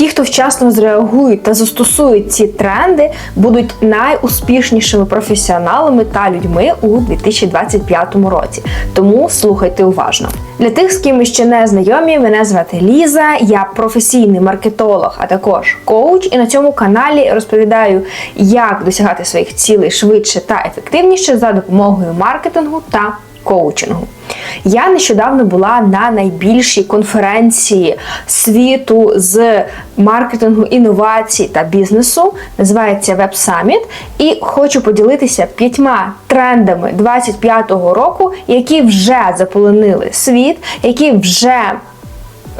Ті, хто вчасно зреагують та застосують ці тренди, будуть найуспішнішими професіоналами та людьми у 2025 році. Тому слухайте уважно. Для тих, з ким ще не знайомі, мене звати Ліза, я професійний маркетолог, а також коуч. І на цьому каналі розповідаю, як досягати своїх цілей швидше та ефективніше за допомогою маркетингу та коучингу. Я нещодавно була на найбільшій конференції світу з маркетингу, інновацій та бізнесу. Називається Web Summit. І хочу поділитися п'ятьма трендами 25-го року, які вже заполонили світ, які вже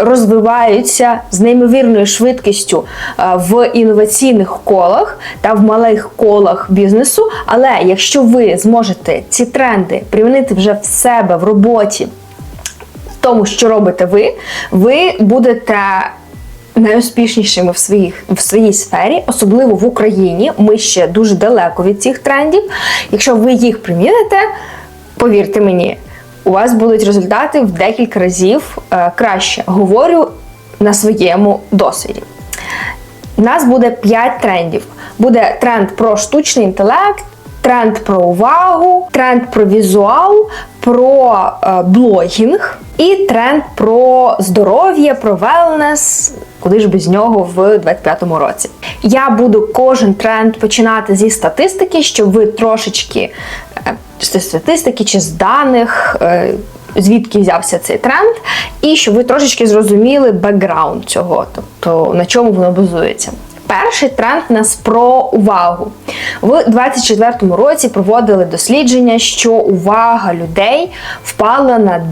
розвиваються з неймовірною швидкістю е, в інноваційних колах та в малих колах бізнесу. Але якщо ви зможете ці тренди примінити вже в себе в роботі, в тому, що робите ви, ви будете. Найуспішнішими в своїх в своїй сфері, особливо в Україні. Ми ще дуже далеко від цих трендів. Якщо ви їх приміните, повірте мені, у вас будуть результати в декілька разів е, краще. Говорю на своєму досвіді. У нас буде 5 трендів. Буде тренд про штучний інтелект, тренд про увагу, тренд про візуал, про е, блогінг і тренд про здоров'я, про велнес. Куди ж без нього в 25-му році? Я буду кожен тренд починати зі статистики, щоб ви трошечки е, з статистики, чи з даних. е, Звідки взявся цей тренд, і щоб ви трошечки зрозуміли бекграунд цього, тобто на чому воно базується. Перший тренд нас про увагу. В 24-му році проводили дослідження, що увага людей впала на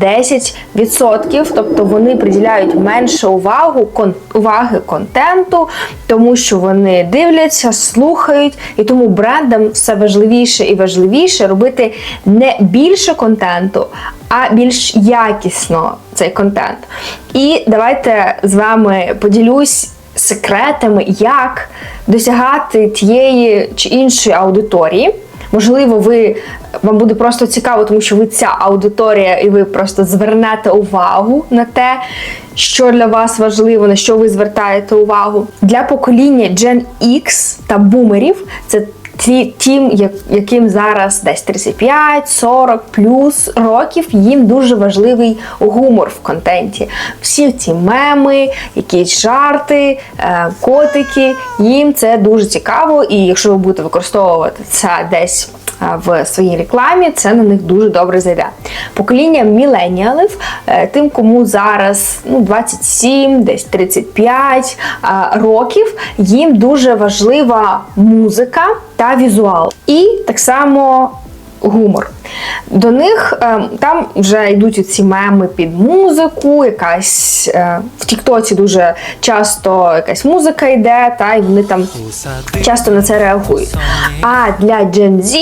10%, тобто вони приділяють менше увагу, кон, уваги контенту, тому що вони дивляться, слухають, і тому брендам все важливіше і важливіше робити не більше контенту, а більш якісно цей контент. І давайте з вами поділюсь секретами, як досягати тієї чи іншої аудиторії. Можливо, ви вам буде просто цікаво, тому що ви ця аудиторія, і ви просто звернете увагу на те, що для вас важливо, на що ви звертаєте увагу. Для покоління Gen X та бумерів це ті, як, яким зараз десь 35-40 плюс років, їм дуже важливий гумор в контенті. Всі ці меми, якісь жарти, е, котики, їм це дуже цікаво, і якщо ви будете використовувати це десь в своїй рекламі, це на них дуже добре зайде. Покоління міленіалів, е, тим, кому зараз ну, 27, десь 35 е, років, їм дуже важлива музика та візуал. І так само гумор. До них е, там вже йдуть ці меми під музику, якась е, в Тіктоці дуже часто якась музика йде, та й вони там часто на це реагують. А для Gen Z,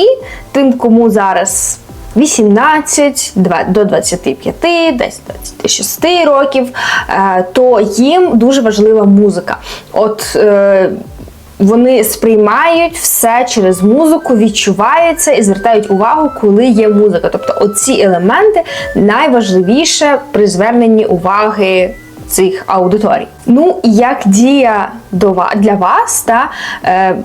тим, кому зараз 18 два- до 25, десь 26 років, е, то їм дуже важлива музика. От вони сприймають все через музику, відчувають це і звертають увагу, коли є музика. Тобто, оці елементи найважливіше при зверненні уваги цих аудиторій. Ну як дія для вас, та е,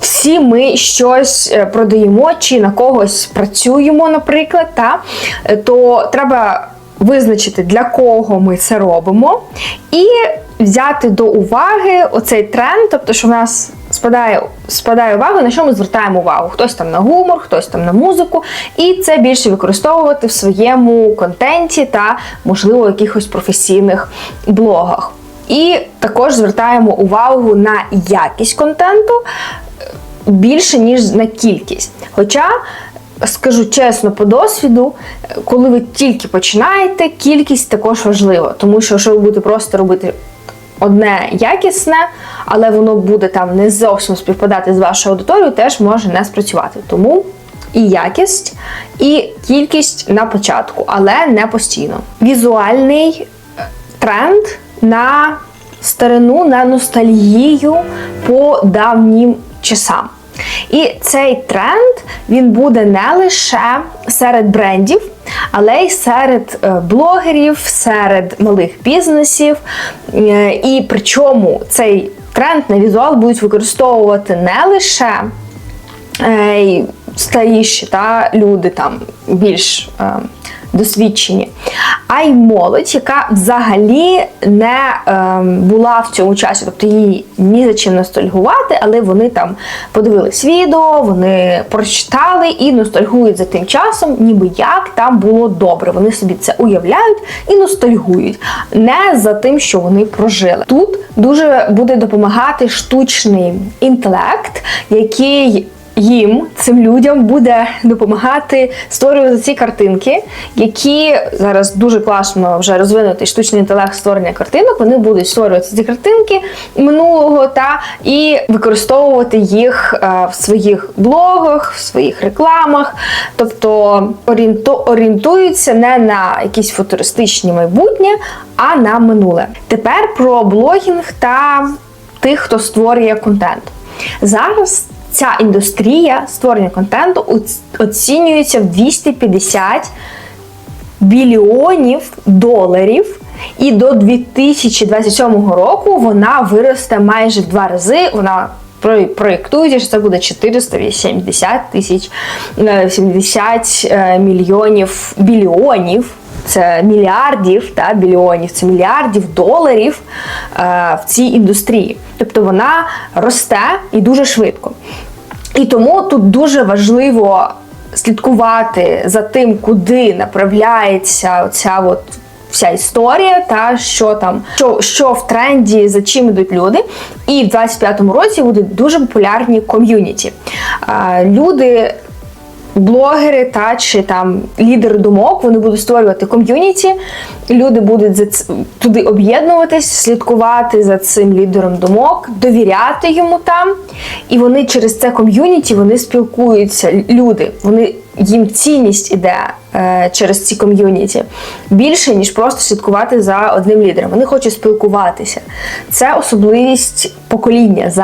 всі ми щось е, продаємо чи на когось працюємо, наприклад, та, е, то треба визначити, для кого ми це робимо, і взяти до уваги оцей тренд, тобто, що в нас спадає, спадає увага, на що ми звертаємо увагу. Хтось там на гумор, хтось там на музику, і це більше використовувати в своєму контенті та, можливо, якихось професійних блогах. І також звертаємо увагу на якість контенту е, більше, ніж на кількість. Хоча, скажу чесно, по досвіду, е, коли ви тільки починаєте, кількість також важлива, тому що якщо ви будете просто робити одне якісне, але воно буде там не зовсім співпадати з вашою аудиторією, теж може не спрацювати. Тому і якість, і кількість на початку, але не постійно. Візуальний е, тренд на старину, на ностальгію по давнім часам. І цей тренд він буде не лише серед брендів, але й серед е, блогерів, серед малих бізнесів. Е, І причому цей тренд на візуал будуть використовувати не лише е, старіші та люди там більш досвідчені, а й молодь, яка взагалі не е, була в цьому часі, тобто її ні за чим ностальгувати, але вони там подивились відео, вони прочитали і ностальгують за тим часом, ніби як там було добре. Вони собі це уявляють і ностальгують, не за тим, що вони прожили. Тут дуже буде допомагати штучний інтелект, який їм, цим людям, буде допомагати створювати ці картинки, які зараз дуже класно вже розвинутий штучний інтелект створення картинок. Вони будуть створювати ці картинки минулого та і використовувати їх е, в своїх блогах, в своїх рекламах, тобто орієнтуються не на якісь футуристичні майбутнє, а на минуле. Тепер про блогінг та тих, хто створює контент. Зараз ця індустрія створення контенту оц- оцінюється в 250 біліонів доларів. І до 2027 року вона виросте майже в два рази. Вона про- проєктується, що це буде 480 тисяч е, 70 е, мільйонів біліонів. Це мільярдів та біліонів, це мільярдів доларів е, в цій індустрії. Тобто вона росте і дуже швидко. І тому тут дуже важливо слідкувати за тим, куди направляється ця от вся історія, та що там, що, що в тренді, за чим ідуть люди. І в 25-му році будуть дуже популярні ком'юніті. А, Люди блогери та чи там лідери думок, вони будуть створювати ком'юніті, люди будуть за ц- туди об'єднуватись, слідкувати за цим лідером думок, довіряти йому там. І вони через це ком'юніті вони спілкуються. Люди, вони їм цінність іде е, через ці ком'юніті більше, ніж просто слідкувати за одним лідером. Вони хочуть спілкуватися. Це особливість покоління Z,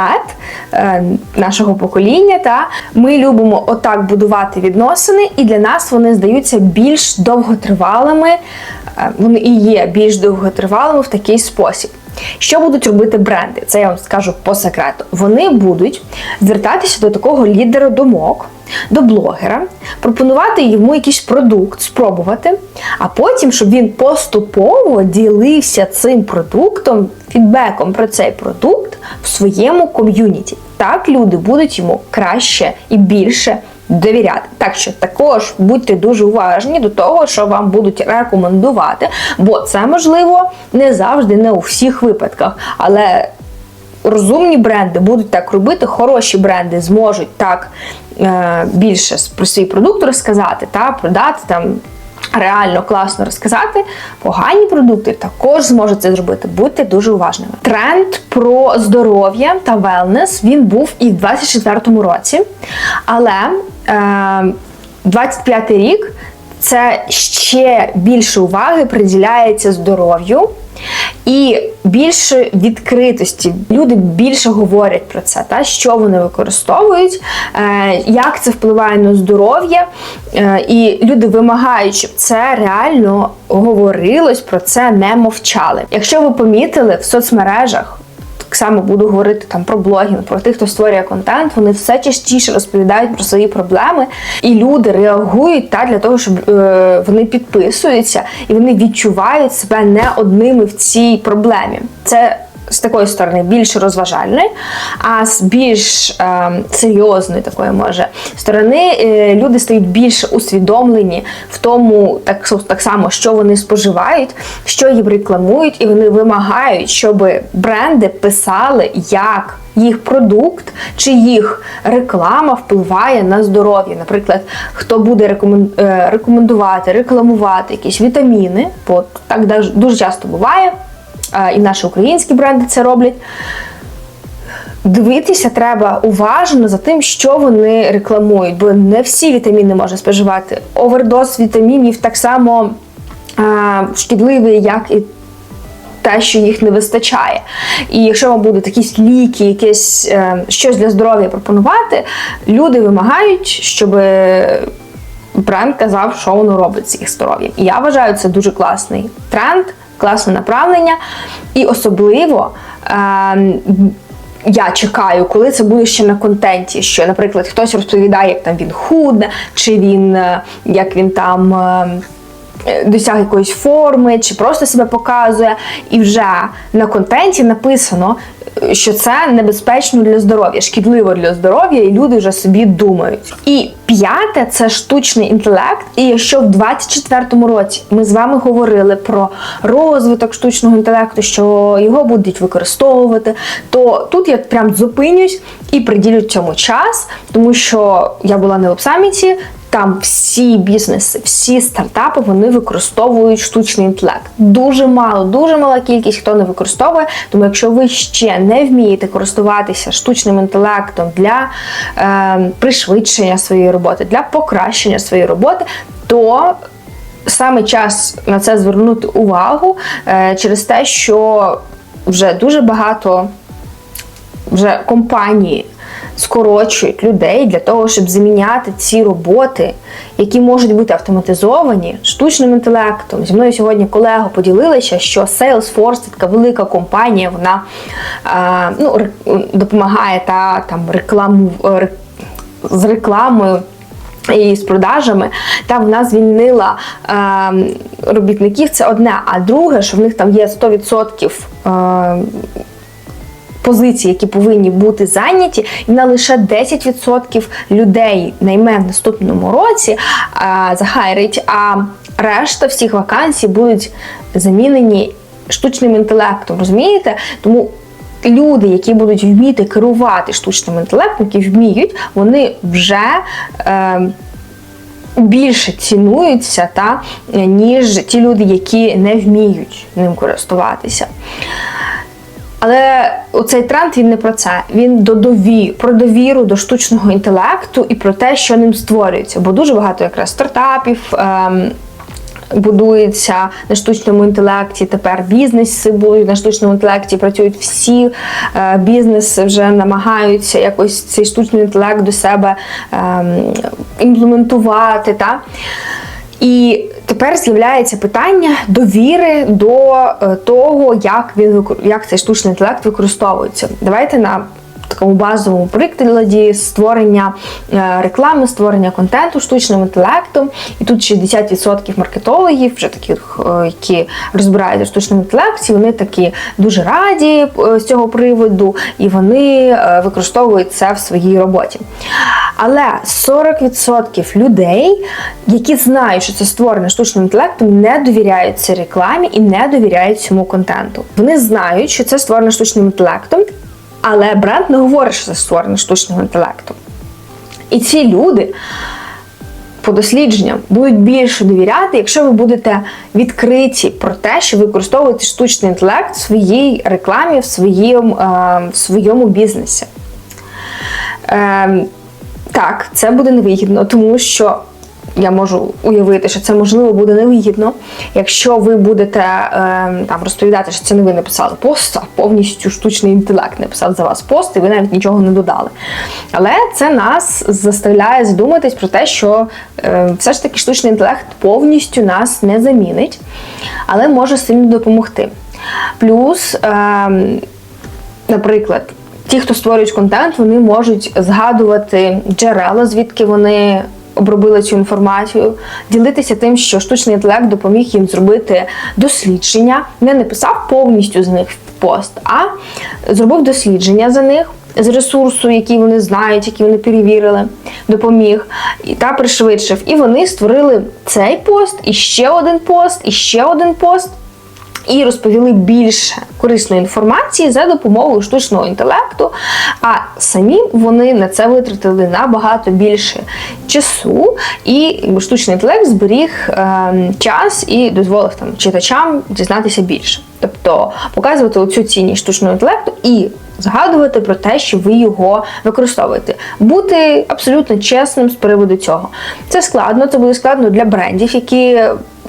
е, нашого покоління. Та ми любимо отак будувати відносини, і для нас вони здаються більш довготривалими. е, Вони і є більш довготривалими в такий спосіб. Що будуть робити бренди? Це я вам скажу по секрету. Вони будуть звертатися до такого лідера думок, до блогера, пропонувати йому якийсь продукт, спробувати, а потім, щоб він поступово ділився цим продуктом, фідбеком про цей продукт в своєму ком'юніті. Так люди будуть йому краще і більше довіряти. Так що також будьте дуже уважні до того, що вам будуть рекомендувати, бо це можливо не завжди, не у всіх випадках, але розумні бренди будуть так робити, хороші бренди зможуть так е, більше про свій продукт розказати та продати там. Реально класно розказати, погані продукти також зможуть це зробити. Будьте дуже уважними. Тренд про здоров'я та велнес він був і в 24-му році, але е, 25-й рік це ще більше уваги приділяється здоров'ю і більше відкритості. Люди більше говорять про це, та що вони використовують, е, як це впливає на здоров'я. Е, і люди вимагають, щоб це реально говорилось, про це не мовчали. Якщо ви помітили в соцмережах. Так само буду говорити там про блогінг, про тих, хто створює контент. Вони все частіше розповідають про свої проблеми, і люди реагують та для того, щоб е, вони підписуються і вони відчувають себе не одними в цій проблемі. Це з такої сторони більш розважальної, а з більш е, серйозної такої може сторони е, люди стають більш усвідомлені в тому, так, так само, що вони споживають, що їм рекламують, і вони вимагають, щоб бренди писали, як їх продукт чи їх реклама впливає на здоров'я. Наприклад, хто буде е, рекомендувати, рекламувати якісь вітаміни, бо так дуже часто буває і наші українські бренди це роблять. Дивитися треба уважно за тим, що вони рекламують, бо не всі вітаміни можна споживати. Овердоз вітамінів так само а, шкідливий, як і те, що їх не вистачає. І якщо вам будуть якісь ліки, якесь е, щось для здоров'я пропонувати, люди вимагають, щоб бренд казав, що воно робить з їх здоров'ям. І я вважаю, це дуже класний тренд, класне направлення. І особливо. Е, я чекаю, коли це буде ще на контенті. Що, наприклад, хтось розповідає, як там він худне, чи він е, як він там е, досяг якоїсь форми, чи просто себе показує. І вже на контенті написано, е, що це небезпечно для здоров'я, шкідливо для здоров'я, і люди вже собі думають. І п'яте це штучний інтелект. І якщо в 24-му році ми з вами говорили про розвиток штучного інтелекту, що його будуть використовувати, то тут я прям зупинюсь і приділю цьому час, тому що я була на веб-саміті, там всі бізнеси, всі стартапи вони використовують штучний інтелект. Дуже мало, дуже мала кількість хто не використовує. Тому якщо ви ще не вмієте користуватися штучним інтелектом для е, пришвидшення своєї роботи, для покращення своєї роботи, то саме час на це звернути увагу е, через те, що вже дуже багато вже компанії скорочують людей для того, щоб заміняти ці роботи, які можуть бути автоматизовані штучним інтелектом. Зі мною сьогодні колега поділилася, що Salesforce це така велика компанія, вона е, ну, допомагає та там рекламу е, з рекламою. І з продажами, та вона звільнила е, робітників. Це одне, а друге, що в них там є 100% е, позиції, які повинні бути зайняті, і на лише 10% людей найме в наступному році а, захайрить, а решта всіх вакансій будуть замінені штучним інтелектом. Розумієте? Тому люди, які будуть вміти керувати штучним інтелектом, які вміють, вони вже. Е, Більше цінуються, та, ніж ті люди, які не вміють ним користуватися. Але оцей тренд він не про це. Він до дові про довіру до штучного інтелекту і про те, що ним створюється. Бо дуже багато якраз стартапів. Ем, Будується на штучному інтелекті. Тепер бізнеси будуть на штучному інтелекті. Працюють всі е, бізнеси вже намагаються якось цей штучний інтелект до себе е, імплементувати. Та? І тепер з'являється питання довіри до е, того, як він як цей штучний інтелект використовується. Давайте на такому базовому прикладі створення е, реклами, створення контенту штучним інтелектом. І тут 60% маркетологів, вже таких, е, які розбираються в штучному інтелекті, вони такі дуже раді з цього приводу, і вони використовують це в своїй роботі. Але 40% людей, які знають, що це створене штучним інтелектом, не довіряють цій рекламі і не довіряють цьому контенту. Вони знають, що це створено штучним інтелектом, але бренд не говорить, що це створено штучним інтелектом. І ці люди. По дослідженням будуть більше довіряти, якщо ви будете відкриті про те, що використовуєте штучний інтелект в своїй рекламі, в своєму, е, в своєму бізнесі. Ем, так, це буде невигідно, тому що я можу уявити, що це можливо буде невигідно, якщо ви будете е, там розповідати, що це не ви написали пост, а повністю штучний інтелект написав за вас пост, і ви навіть нічого не додали. Але це нас заставляє задуматись про те, що е, все ж таки штучний інтелект повністю нас не замінить, але може сильно допомогти. Плюс, е, наприклад, ті, хто створюють контент, вони можуть згадувати джерела, звідки вони обробили цю інформацію, ділитися тим, що штучний інтелект допоміг їм зробити дослідження, не написав повністю з них пост, а зробив дослідження за них. З ресурсу, який вони знають, який вони перевірили, допоміг та пришвидшив. І вони створили цей пост, і ще один пост, і ще один пост і розповіли більше корисної інформації за допомогою штучного інтелекту, а самі вони на це витратили набагато більше часу, і штучний інтелект зберіг е, час і дозволив там читачам дізнатися більше. Тобто показувати оцю цінність штучного інтелекту і згадувати про те, що ви його використовуєте. Бути абсолютно чесним з приводу цього. Це складно, це буде складно для брендів, які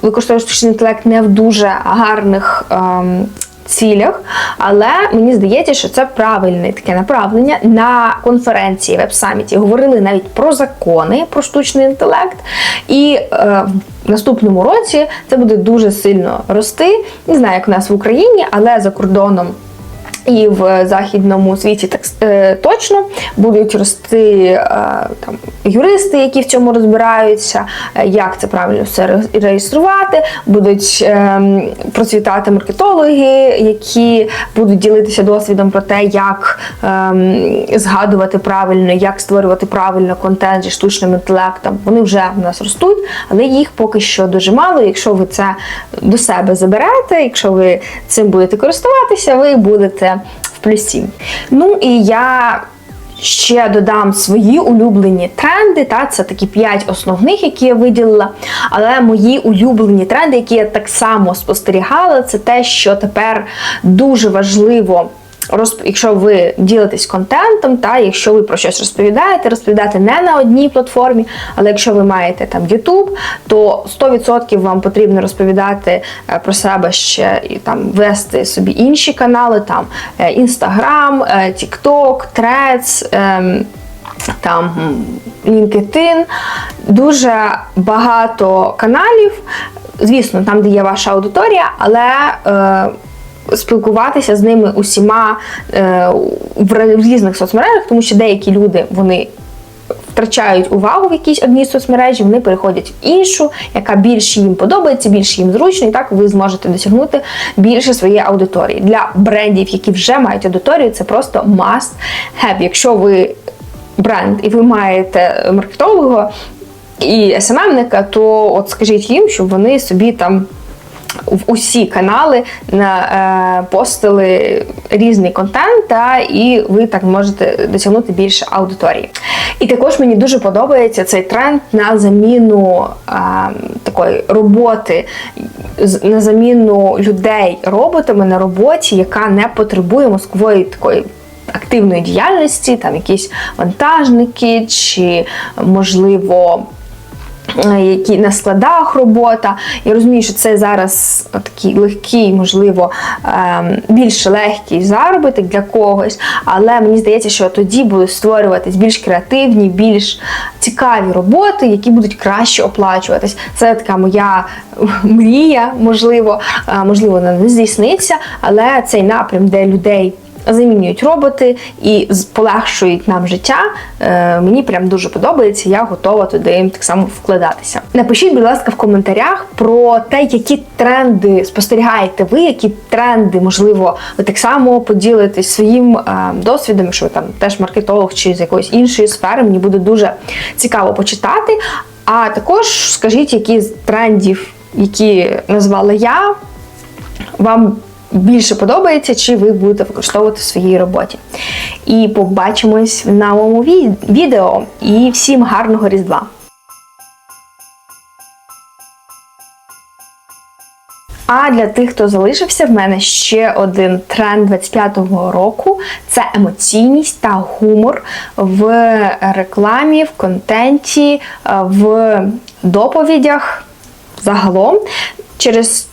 використовують штучний інтелект не в дуже гарних ем, цілях, але мені здається, що це правильне таке направлення на конференції веб-саміті. Говорили навіть про закони, про штучний інтелект. І е, в наступному році це буде дуже сильно рости. Не знаю, як у нас в Україні, але за кордоном. І в західному світі так е, точно будуть рости е, там юристи, які в цьому розбираються, е, як це правильно все реєструвати. Будуть е, процвітати маркетологи, які будуть ділитися досвідом про те, як е, згадувати правильно, як створювати правильно контент зі штучним інтелектом. Вони вже в нас ростуть, але їх поки що дуже мало. Якщо ви це до себе заберете, якщо ви цим будете користуватися, ви будете в плюсі. Ну і я. Ще додам свої улюблені тренди. Та це такі п'ять основних, які я виділила. Але мої улюблені тренди, які я так само спостерігала, це те, що тепер дуже важливо. Розп- Якщо ви ділитесь контентом, та якщо ви про щось розповідаєте, розповідати не на одній платформі, але якщо ви маєте там YouTube, то 100% вам потрібно розповідати е, про себе ще і там вести собі інші канали, там е, Instagram, е, TikTok, Threads, ем, там LinkedIn, дуже багато каналів. Звісно, там, де є ваша аудиторія, але е, спілкуватися з ними усіма е, в різних соцмережах, тому що деякі люди вони. Втрачають увагу в якійсь одній соцмережі, вони переходять в іншу, яка більше їм подобається, більше їм зручно, і так ви зможете досягнути більше своєї аудиторії. Для брендів, які вже мають аудиторію, це просто must have. Якщо ви бренд і ви маєте маркетолога і СММника, то от скажіть їм, щоб вони собі там в усі канали на, е, постили різний контент, та, і ви так можете досягнути більше аудиторії. І також мені дуже подобається цей тренд на заміну е, такої роботи, на заміну людей роботами на роботі, яка не потребує мозкової такої активної діяльності, там якісь вантажники, чи можливо. Е, Які на складах робота. Я розумію, що це зараз такий легкий, можливо, ем, більш легкий заробіток для когось, але мені здається, що тоді будуть створюватись більш креативні, більш цікаві роботи, які будуть краще оплачуватись. Це така моя мрія, можливо, Е, можливо, вона не здійсниться, але цей напрям, де людей замінюють роботи і полегшують нам життя. Е, мені прям дуже подобається. Я готова туди так само вкладатися. Напишіть, будь ласка, в коментарях про те, які тренди спостерігаєте ви, які тренди, можливо, ви так само поділитесь своїм е, досвідом, якщо ви там теж маркетолог чи з якоїсь іншої сфери. Мені буде дуже цікаво почитати. А також скажіть, які з трендів, які назвала я, вам більше подобається, чи ви будете використовувати в своїй роботі. І побачимось в новому відео. І всім гарного Різдва! А для тих, хто залишився, в мене ще один тренд 25-го року це емоційність та гумор в рекламі, в контенті, в доповідях загалом. Через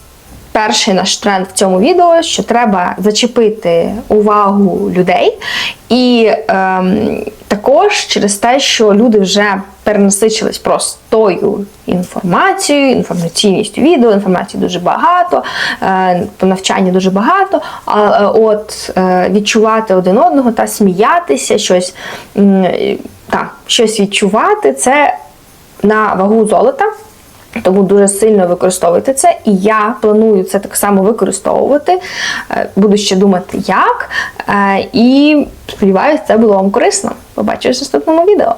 перший наш тренд в цьому відео, що треба зачепити увагу людей, і ем, також через те, що люди вже перенасичились простою інформацією, інформаційністю відео, інформації дуже багато, е, по навчанню дуже багато. А е, от е, відчувати один одного та сміятися, щось, е, та, щось відчувати, це на вагу золота. Тому дуже сильно використовуйте це, і я планую це так само використовувати. Е, Буду ще думати, як. Е, І сподіваюся, це було вам корисно. Побачимось в наступному відео.